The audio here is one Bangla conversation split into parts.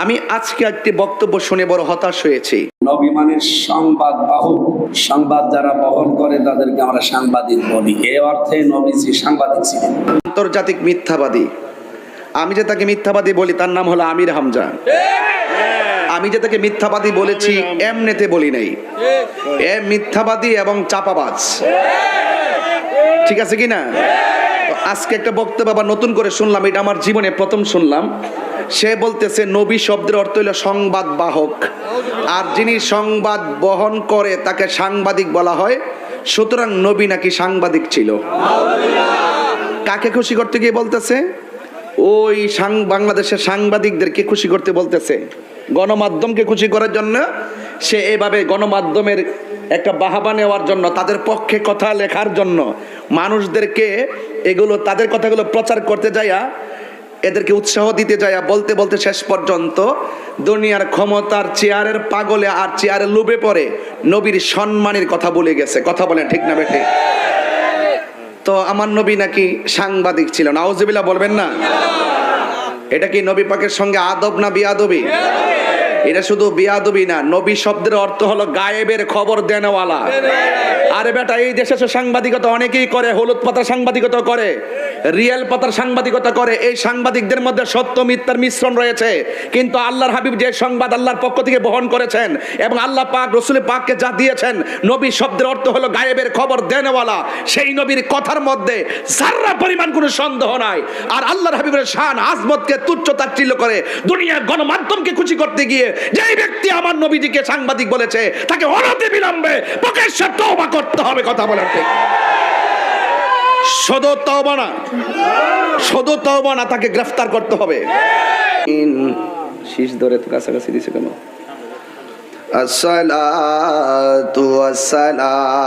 আমি আজকে একটি বক্তব্য শুনে বড় হতাশ হয়েছি। নবিমানের সংবাদ বাহক সংবাদ যারা বহন করে তাদেরকে আমরা সাংবাদিক বলি। এ অর্থে নবীজি সাংবাদিক ছিলেন। আন্তর্জাতিক মিথ্যাবাদী। আমি যে তাকে মিথ্যাবাদী বলি তার নাম হলো আমির হামজা। আমি যে তাকে মিথ্যাবাদী বলেছি এমনেতে বলি নাই। এ মিথ্যাবাদী এবং চাপাবাজ। ঠিক আছে কি না? আজকে একটা বক্তব্য আবার নতুন করে শুনলাম, এটা আমার জীবনে প্রথম শুনলাম। সে বলতেছে, নবী শব্দের অর্থ হলো সংবাদ বাহক আর যিনি সংবাদ বহন করে, তাকে সাংবাদিক বলা হয়। সুতরাং নবী নাকি সাংবাদিক ছিল। কাকে খুশি করতে গিয়ে বলতেছে? ওই বাংলাদেশের সাংবাদিকদেরকে খুশি করতে বলতেছে। গণমাধ্যমকে খুশি করার জন্য সে এভাবে গণমাধ্যমের একটা বাহাবা নেওয়ার জন্য, তাদের পক্ষে কথা লেখার জন্য, মানুষদেরকে এগুলো, তাদের কথাগুলো প্রচার করতে যাইয়া, এদেরকে উৎসাহ দিতে যাইয়া, বলতে বলতে শেষ পর্যন্ত দুনিয়ার ক্ষমতার চেয়ারের পাগলে আর চেয়ারের লোভে পড়ে নবীর সম্মানের কথা বলে গেছে। কথা বলেন ঠিক না বেটে তো আমার নবী নাকি সাংবাদিক ছিল নাউজুবিল্লাহ বলবেন না? এটা কি নবী পাকের সঙ্গে আদব না বিয়াদবি? এটা শুধু বিয়াদবি না, নবী শব্দের অর্থ হলো গায়েবের খবর দেনওয়ালা। আরে বেটা, এই দেশে সাংবাদিকতা অনেকেই করে, হলুদ পাতার সাংবাদিকতা করে, রিয়েল পাতার সাংবাদিকতা করে, এই সাংবাদিকদের মধ্যে সত্য, মিথ্যার মিশ্রণ রয়েছে। কিন্তু আল্লাহর হাবিব যে সংবাদ আল্লাহর পক্ষ থেকে বহন করেছেন এবং আল্লাহ পাক, রসুল পাককে যা দিয়েছেন, নবী শব্দের অর্থ হলো গায়েবের খবর দেনওয়ালা। সেই নবীর কথার মধ্যে যার্রা পরিমাণ কোনো সন্দেহ নাই, আর আল্লাহর হাবিবের শান, আজমতকে তুচ্ছ তাচ্ছিল্য করে দুনিয়া গণমাধ্যমকে খুশি করতে গিয়ে যেই ব্যক্তি আমার নবীজিকে সাংবাদিক বলেছে, তাকে অনতি বিলম্বে প্রকাশ্যে তওবা করতে হবে কথা বলার ঠিক। সদর তওবা না সদর তওবা না, তাকে গ্রেফতার করতে হবে। শীষ ধরে তো কাছাকাছি দিছে কেন? আসসালাতু ওয়াসসালামু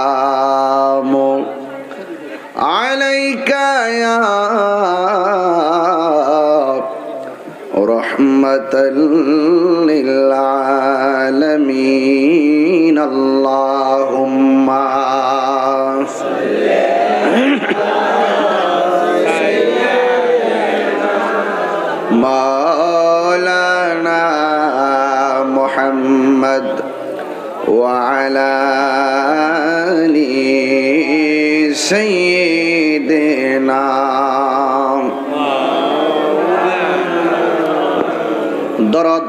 আলাইকা ইয়া رحمة للعالمين. اللهم مولانا محمد وعلى آله سيدنا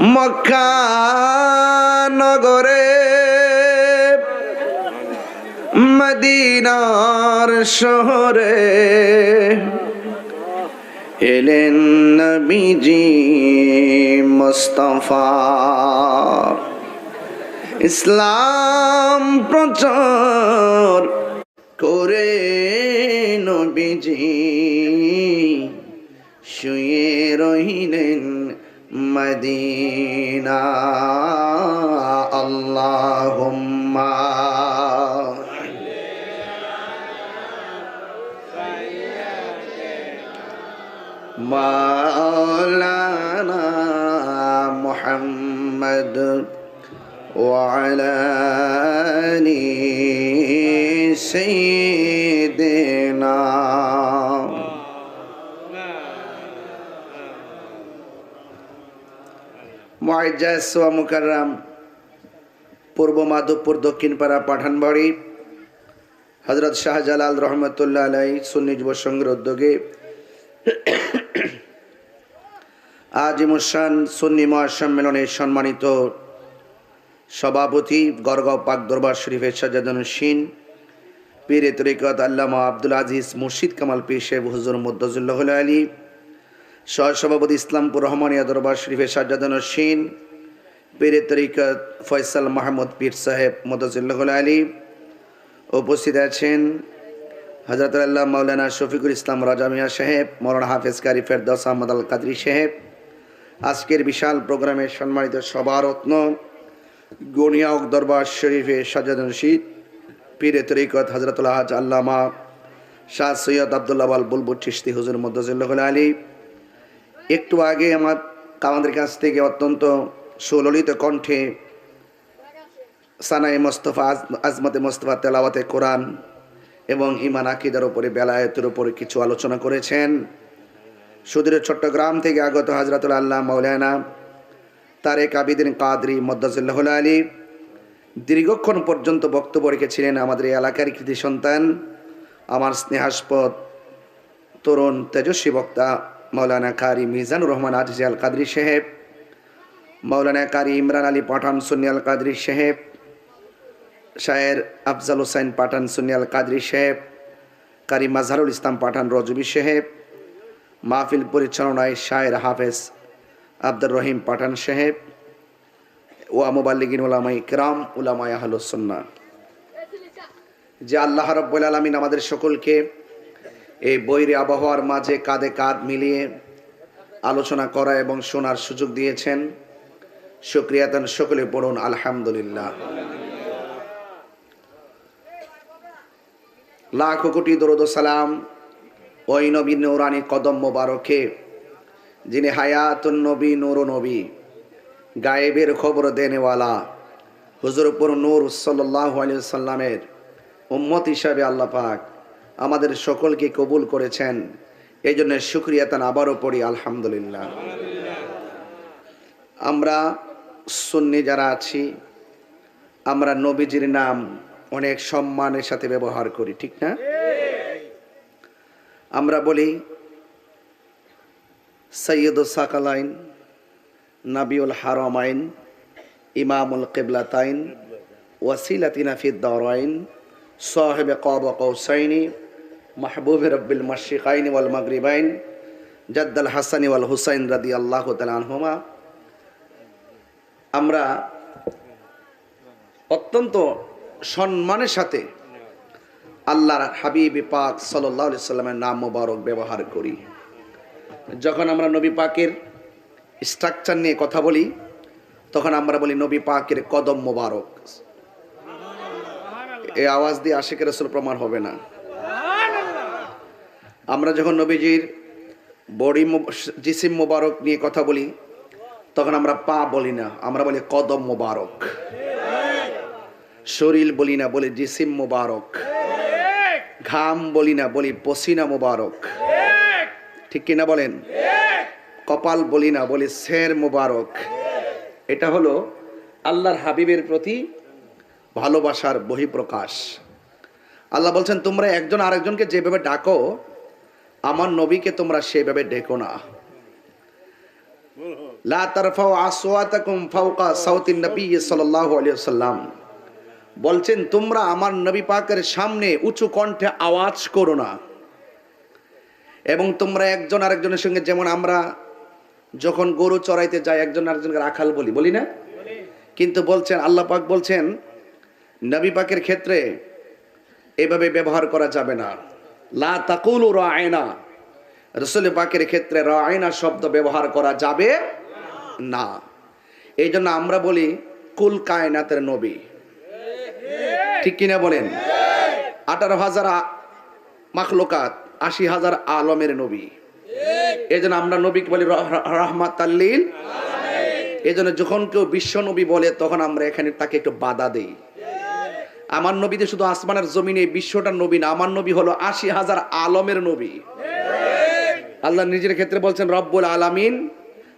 মক্কা নগরে মদিনার শহরে এলেন নবীজি মুস্তফা। ইসলাম প্রচার করে নবীজি শুয়ে রহিলেন مدينة اللهم مولانا محمد وعلى آل سيدنا মুকাররাম, পূর্ব মাধবপুর দক্ষিণপাড়া পাঠানবাড়ি। হজরত শাহজালাল রহমতুল্লাহ আলাই সুন্নি যুব সংঘের উদ্যোগে আজিমুসান সুন্নি মহাসম্মেলনের সম্মানিত সভাপতি গড়গাঁও পাক দরবার শরীফের সাজাদন সিন পীরে তরিকত আল্লামা আব্দুল আজিজ মুর্শিদ কামাল পীর সাহেব হুজুর মুদ্দজুল্লাহ আলী সহসভাপতি ইসলামপুর রহমানিয়া দরবার শরীফের সাজাদন সিন পেরে তরিকত ফয়সাল মাহমুদ পীর সাহেব মুদ্দজুল্লাহ আলী উপস্থিত আছেন হজরত আল্লাহ মৌলানা শফিকুল ইসলাম রাজা মিয়া সাহেব মৌলানা হাফেজ কারি ফেরদৌস আহমদ আল কাদরি সাহেব। আজকের বিশাল প্রোগ্রামে সম্মানিত সভারত্ন গনিয়াওক দরবার শরীফে সাজাদন শীত পীরে তরিকত হজরতুল্লাহ হাজ আল্লামা শাহ সৈয়দ আবদুল্লাহ আল বুলবুল চিস্তি হুজুর মদ্দাজুল্লাহ আলী একটু আগে আমার আমাদের কাছ থেকে অত্যন্ত সুললিত কণ্ঠে সানাই মোস্তফা আজ- আজমতে মোস্তফা তেলাওয়াতে কোরআন এবং ইমান আকিদার উপরে, বেলায়েতের উপরে কিছু আলোচনা করেছেন। সুদূর চট্টগ্রাম থেকে আগত হাজরাতুল আল্লাহ মৌলানা তারেক আবিদিন কাদরি মদ্দাজুল্লাহ আলী দীর্ঘক্ষণ পর্যন্ত বক্তব্য রেখেছিলেন আমাদের এই এলাকার কৃতি সন্তান, আমার স্নেহাস্পদ তরুণ, তেজস্বী বক্তা মৌলানা কারি মিজানুর রহমান আজিজ আল কাদরি সাহেব মৌলানা কারি ইমরান আলী পাঠান সুন্নি আল কাদরি সাহেব, শায়ের আফজাল হোসেন পাঠান সুন্নি আল কাদরি সাহেব, কারি মাজহারুল ইসলাম পাঠান রজবি সাহেব, মাহফিল পরিচালনায় শায়ের হাফেজ আব্দুর রহিম পাঠান সাহেব ওয়া মুবাল্লিগিন উলামাই কিরাম, উলামায় আহলুসন্না যে আল্লাহ রব্বুল আলমিন আমাদের সকলকে এই বৈরী আবহাওয়ার মাঝে কাঁধে কাঁধ মিলিয়ে আলোচনা করা এবং শোনার সুযোগ দিয়েছেন। শুক্রিয়াতান সকলে, পড়ুন, আলহামদুলিল্লাহ। লাখ কোটি দরুদ সালাম ওই নবী নৌরানি কদম মোবারকে, যিনি হায়াতুন নবী নূর নবী, গায়েবের খবর দেনেওয়ালা, হুজুরপুর নূর সাল্লাহ সাল্লামের উম্মত হিসাবে আল্লাহ পাক আমাদের সকলকে কবুল করেছেন। এই জন্য শুক্রিয়া তান আবারও পড়ি, আলহামদুলিল্লাহ। আমরা সুন্নি যারা আছি, আমরা নবীজির নাম অনেক সম্মানের সাথে ব্যবহার করি, ঠিক না? আমরা বলি সৈয়দ সাকালাইন, নাবিউল হারমাইন, ইমামুল কেবলাতাইন, ওয়াসিলাতিনা ফিদ্দারাইন সাহেব কব কৌসাইনি মাহবুব রব্বিল মশিকাইন ওয়াল মাগরিবাইন, জাদ্দাল হাসানি ওয়াল হুসাইন রাদি আল্লাহ তালহুমা আমরা অত্যন্ত সম্মানের সাথে আল্লাহর হাবিব পাক সাল্লাহ সাল্লামের নাম মোবারক ব্যবহার করি। যখন আমরা নবী পাকের স্ট্রাকচার নিয়ে কথা বলি, তখন আমরা বলি নবী পাকের কদম মোবারক। এই আওয়াজ দিয়ে আশেকের রসুল প্রমাণ হবে না। আমরা যখন নবীজির বডি জিসিম মোবারক নিয়ে কথা বলি, তখন আমরা পা বলি না, আমরা বলি কদম মোবারক। শরীর বলি না, বলি জিসিম মোবারক। ঘাম বলি না, বলি পসিনা মোবারক। ঠিক কিনা বলেন? কপাল বলি না, বলি শের মোবারক। এটা হলো আল্লাহর হাবিবের প্রতি ভালোবাসার বহিঃপ্রকাশ। আল্লাহ বলছেন, তোমরা একজন আরেকজনকে যেভাবে ডাকো আমার নবীকে তোমরা সেভাবে ডেকো না। বলছেন, তোমরা আমার নবী পাকের সামনে উঁচু কণ্ঠে আওয়াজ করো না। এবং তোমরা একজন আরেকজনের সঙ্গে, যেমন আমরা যখন গরু চড়াইতে যাই, একজন আরেকজনকে রাখাল বলি বলি না? কিন্তু বলছেন, আল্লাহ পাক বলছেন, নবী পাকের ক্ষেত্রে এভাবে ব্যবহার করা যাবে না। লা তাকুলু রায়না রসুল পাকের ক্ষেত্রে রায়না শব্দ ব্যবহার করা যাবে না। এই জন্য আমরা বলি, কুল কায়নাতের নবী। ঠিক কিনা বলেন? আঠারো হাজার মাখলুকাত, আশি হাজার আলমের নবী। এই জন্য আমরা নবীকে বলি রহমাত আল্লিল এই জন্য যখন কেউ বিশ্ব নবী বলে, তখন আমরা এখানে তাকে একটু বাধা দেই। আমার নবীতে শুধু আসমানের জমিনে, বিশ্বটার নবী না, আমার নবী হলো আশি হাজার আলমের নবী। আল্লাহ নিজের ক্ষেত্রে বলছেন রব্বুল আলামিন,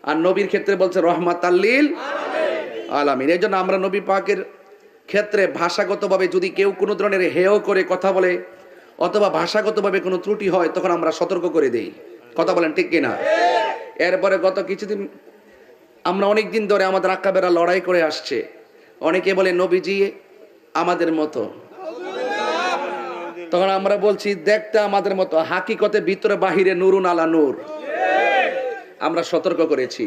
আর নবীর ক্ষেত্রে বলছেন রহমাত আল্লিল আলামিন। এই জন্য আমরা নবী পাকের ক্ষেত্রে ভাষাগতভাবে যদি কেউ কোনো ধরনের হেয় করে কথা বলে, অথবা ভাষাগতভাবে কোনো ত্রুটি হয়, তখন আমরা সতর্ক করে দেই। কথা বলেন ঠিক কিনা? এরপরে গত কিছুদিন আমরা অনেক দিন ধরে আমাদের আক্কাবেরা লড়াই করে আসছে। অনেকে বলে, নবীজি আমাদের মতো। তখন আমরা বলছি, দেখতে আমাদের মতো। হাকিকতে ভিতরে, বাহিরে নুরুন আলা নূর। আমরা সতর্ক করেছি।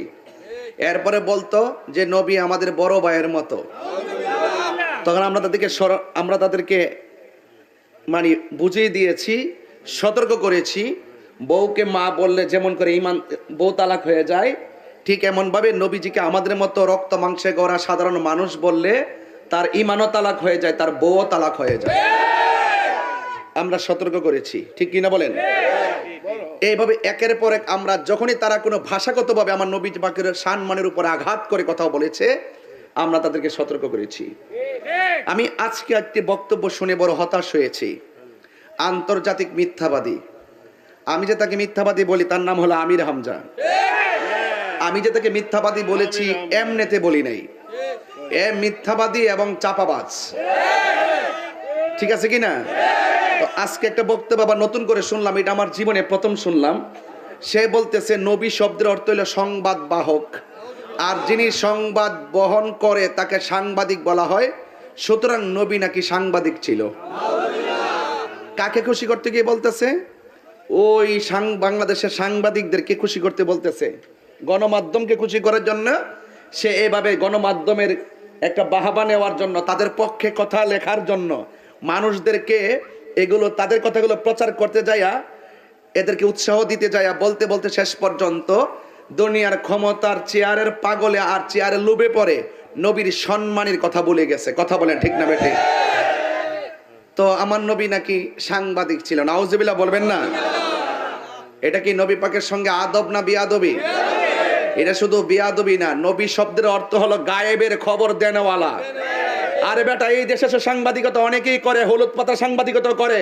এরপরে বলতো যে, নবী আমাদের বড় ভাইয়ের মতো। তখন আমরা তাদেরকে আমরা তাদেরকে মানে বুঝিয়ে দিয়েছি, সতর্ক করেছি। বউকে মা বললে যেমন করে ইমান, বউ তালাক হয়ে যায়, ঠিক এমনভাবে নবীজিকে আমাদের মতো রক্ত মাংসে গড়া সাধারণ মানুষ বললে তার ইমানও তালাক হয়ে যায় তার বউও তালাক হয়ে যায়। আমরা সতর্ক করেছি ঠিক কিনা বলেন? এইভাবে একের পর এক আমরা যখনই তারা কোনো ভাষাগতভাবে আমার নবী পাকের সম্মানের উপর আঘাত করে কথা বলেছে আমরা তাদেরকে সতর্ক করেছি। আমি আজকে একটি বক্তব্য শুনে বড় হতাশ হয়েছি। আন্তর্জাতিক মিথ্যাবাদী। আমি যে তাকে মিথ্যাবাদী বলি তার নাম হলো আমির হামজা। আমি যে তাকে মিথ্যাবাদী বলেছি এমনেতে বলি নাই। এ মিথ্যাবাদী এবং চাপাবাজ। ঠিক আছে কি না তো আজকে একটা বক্তব্য আবার নতুন করে শুনলাম, এটা আমার জীবনে প্রথম শুনলাম। সে বলতেছে, নবী শব্দের অর্থ হলো সংবাদ বাহক। আর যিনি সংবাদ বহন করে, তাকে সাংবাদিক বলা হয়। সুতরাং নবী নাকি সাংবাদিক ছিল। কাকে খুশি করতে গিয়ে বলতেছে? ওই সাং- বাংলাদেশের সাংবাদিকদেরকে খুশি করতে বলতেছে। গণমাধ্যমকে খুশি করার জন্য সে এভাবে গণমাধ্যমের একটা বাহাবা নেওয়ার জন্য, তাদের পক্ষে কথা লেখার জন্য। মানুষদেরকে এগুলো, তাদের কথাগুলো প্রচার করতে যায়া এদেরকে উৎসাহ দিতে যায়া বলতে বলতে শেষ পর্যন্ত দুনিয়ার ক্ষমতার চেয়ারের পাগলে আর চেয়ারে লোভে পড়ে নবীর সম্মানের কথা বলে গেছে। কথা বলেন ঠিক না বেঠে? তো আমার নবী নাকি সাংবাদিক ছিল নাউজুবিল্লাহ, বলবেন না? এটা কি নবী পাকের সঙ্গে আদব না বিয়াদবি? এটা শুধু বিয়াদবি না, নবী শব্দের অর্থ হলো গায়েবের খবর দেনওয়ালা। আরে বেটা, এই দেশে সাংবাদিকতা অনেকেই করে, হলুদ পাতা সাংবাদিকতা করে।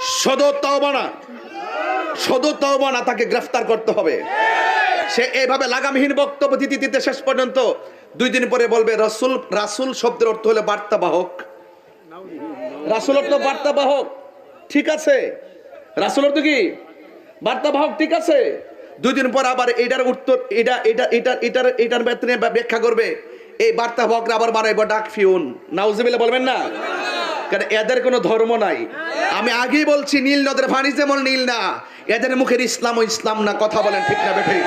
ঠিক। শুধু তওবা না। শুধু তওবা না, তাকে গ্রেফতার করতে হবে। সে এইভাবে লাগামহীন বক্তব্য দিতে দিতে শেষ পর্যন্ত দুই দিন পরে বলবে, রসুল, রাসুল শব্দের অর্থ হলো বার্তাবাহক। রাসুল অর্থ বার্তাবাহক, ঠিক আছে। রাসুল অর্থ কি? বার্তাবাহক, ঠিক আছে। দুই দিন পর আবার এটার উত্তর, এটা এটা এটার এটার এটার ব্যাখ্যা করবে। এই বার্তা বার্তাবাহকরা আবার বানাইবো ডাক ফিউন। নাউজিবিল্লাহ, বলবেন না? কারণ এদের কোনো ধর্ম নাই। আমি আগেই বলছি নীল নদের ভানি যেমন নীল না এদের মুখের ইসলাম ও ইসলাম না কথা বলেন ঠিক না বেঠিক